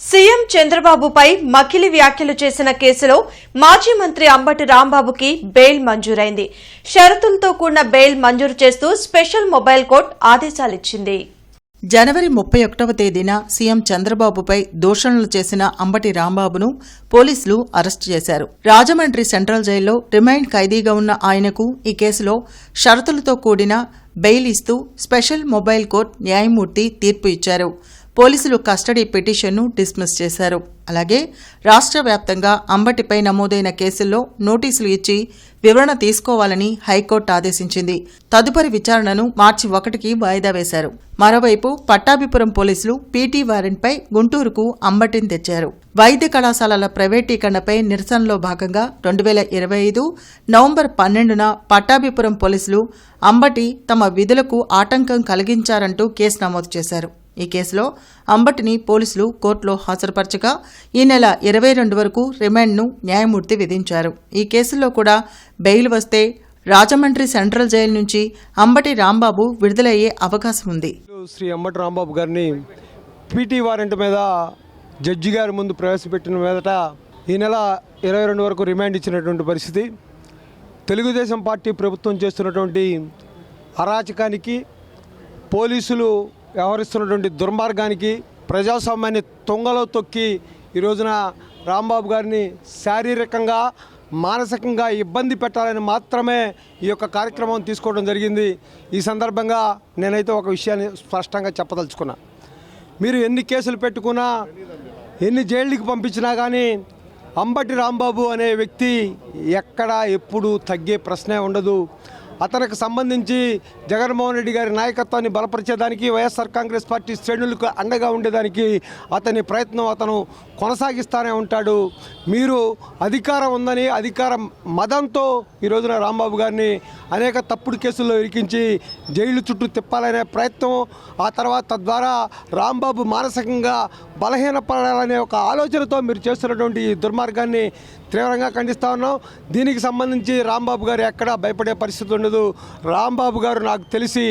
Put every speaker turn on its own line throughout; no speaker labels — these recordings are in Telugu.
సీఎం చంద్రబాబుపై మకిలి వ్యాఖ్యలు చేసిన కేసులో మాజీ మంత్రి అంబటి రాంబాబుకి బెయిల్ మంజూరైంది. షరతులతో కూడిన బెయిల్ మంజూరు చేస్తూ స్పెషల్ మొబైల్ కోర్టు ఆదేశాలిచ్చింది.
జనవరి ముప్పై ఒకటవ తేదీన సీఎం చంద్రబాబుపై దూషణలు చేసిన అంబటి రాంబాబును పోలీసులు అరెస్టు చేశారు. రాజమండ్రి సెంట్రల్ జైల్లో రిమైండ్ ఖైదీగా ఉన్న ఆయనకు ఈ కేసులో షరతులతో కూడిన బెయిల్ ఇస్తూ స్పెషల్ మొబైల్ కోర్టు న్యాయమూర్తి తీర్పు ఇచ్చారు. పోలీసులు కస్టడీ పిటిషన్ను డిస్మిస్ చేశారు. అలాగే రాష్ట్ర వ్యాప్తంగా అంబటిపై నమోదైన కేసుల్లో నోటీసులు ఇచ్చి వివరణ తీసుకోవాలని హైకోర్టు ఆదేశించింది. తదుపరి విచారణను మార్చి ఒకటికి వాయిదా వేశారు. మరోవైపు పట్టాభిపురం పోలీసులు పీటీ వారెంట్పై గుంటూరుకు అంబటిని తెచ్చారు. వైద్య కళాశాలల ప్రైవేటీకరణపై నిరసనలో భాగంగా రెండు వేల ఇరవై ఐదు నవంబర్ పన్నెండున పట్టాభిపురం పోలీసులు అంబటి తమ విధులకు ఆటంకం కలిగించారంటూ కేసు నమోదు చేశారు. ఈ కేసులో అంబటిని పోలీసులు కోర్టులో హాజరుపరచగా ఈ నెల ఇరవై రెండు వరకు రిమాండ్ను న్యాయమూర్తి విధించారు. ఈ కేసులో కూడా బెయిల్ వస్తే రాజమండ్రి సెంట్రల్ జైలు నుంచి అంబటి రాంబాబు విడుదలయ్యే అవకాశం ఉంది.
శ్రీ అంబటి రాంబాబు గారిని పీటీ వారెంట్ మీద జడ్జి గారి ముందు ప్రవేశపెట్టిన మీదట ఈ నెల ఇరవై రెండు వరకు రిమాండ్ ఇచ్చినటువంటి పరిస్థితి. తెలుగుదేశం పార్టీ ప్రభుత్వం చేస్తున్నటువంటి అరాచకానికి పోలీసులు వ్యవహరిస్తున్నటువంటి దుర్మార్గానికి ప్రజాస్వామ్యాన్ని తొంగలో తొక్కి ఈ రోజున రాంబాబు గారిని శారీరకంగా మానసికంగా ఇబ్బంది పెట్టాలని మాత్రమే ఈ యొక్క కార్యక్రమం తీసుకోవడం జరిగింది. ఈ సందర్భంగా నేనైతే ఒక విషయాన్ని స్పష్టంగా చెప్పదలుచుకున్నా. మీరు ఎన్ని కేసులు పెట్టుకున్నా ఎన్ని జైళ్ళకి పంపించినా కానీ అంబటి రాంబాబు అనే వ్యక్తి ఎక్కడ ఎప్పుడు తగ్గే ప్రశ్నే ఉండదు. అతనికి సంబంధించి జగన్మోహన్ రెడ్డి గారి నాయకత్వాన్ని బలపరిచేదానికి వైఎస్ఆర్ కాంగ్రెస్ పార్టీ శ్రేణులకు అండగా ఉండేదానికి అతని ప్రయత్నం అతను కొనసాగిస్తానే ఉంటాడు. మీరు అధికారం ఉందని అధికారం మదంతో ఈ రోజున రాంబాబు గారిని అనేక తప్పుడు కేసుల్లో ఇరికించి జైలు చుట్టూ తిప్పాలనే ప్రయత్నం ఆ తర్వాత తద్వారా రాంబాబు మానసికంగా బలహీనపడాలనే ఒక ఆలోచనతో మీరు చేస్తున్నటువంటి ఈ దుర్మార్గాన్ని తీవ్రంగా ఖండిస్తూ ఉన్నాం. దీనికి సంబంధించి రాంబాబు గారు ఎక్కడా భయపడే పరిస్థితి ఉండదు. రాంబాబు గారు నాకు తెలిసి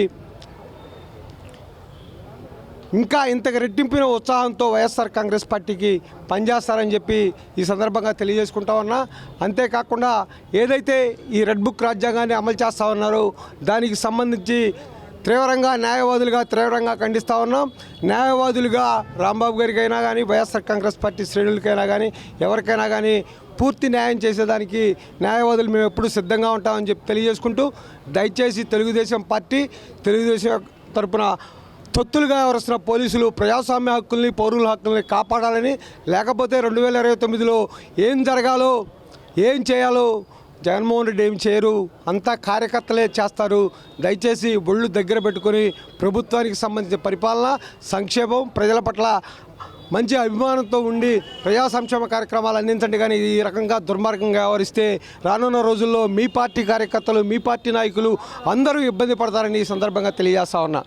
ఇంకా ఇంతకు రెట్టింపిన ఉత్సాహంతో వైఎస్ఆర్ కాంగ్రెస్ పార్టీకి పనిచేస్తారని చెప్పి ఈ సందర్భంగా తెలియజేసుకుంటా ఉన్నా. అంతేకాకుండా ఏదైతే ఈ రెడ్ బుక్ రాజ్యాంగాన్ని అమలు చేస్తా ఉన్నారో దానికి సంబంధించి తీవ్రంగా న్యాయవాదులుగా తీవ్రంగా ఖండిస్తూ ఉన్నాం. న్యాయవాదులుగా రాంబాబు గారికైనా కానీ వైఎస్ఆర్ కాంగ్రెస్ పార్టీ శ్రేణులకైనా కానీ ఎవరికైనా కానీ పూర్తి న్యాయం చేసేదానికి న్యాయవాదులు మేము ఎప్పుడు సిద్ధంగా ఉంటామని చెప్పి తెలియజేసుకుంటూ దయచేసి తెలుగుదేశం పార్టీ తెలుగుదేశం తరపున తొత్తులుగా వ్యవహరిస్తున్న పోలీసులు ప్రజాస్వామ్య హక్కుల్ని పౌరుల హక్కుల్ని కాపాడాలని లేకపోతే రెండు వేల ఇరవై తొమ్మిదిలో ఏం జరగాలో ఏం చేయాలో జగన్మోహన్ రెడ్డి ఏం చేయరు. అంతా కార్యకర్తలే చేస్తారు. దయచేసి ఒళ్ళు దగ్గర పెట్టుకొని ప్రభుత్వానికి సంబంధించిన పరిపాలన సంక్షేమం ప్రజల పట్ల మంచి అభిమానంతో ఉండి ప్రజా సంక్షేమ కార్యక్రమాలు అందించండి. కానీ ఈ రకంగా దుర్మార్గంగా వ్యవహరిస్తే రానున్న రోజుల్లో మీ పార్టీ కార్యకర్తలు మీ పార్టీ నాయకులు అందరూ ఇబ్బంది పడతారని ఈ సందర్భంగా తెలియజేస్తా ఉన్నా.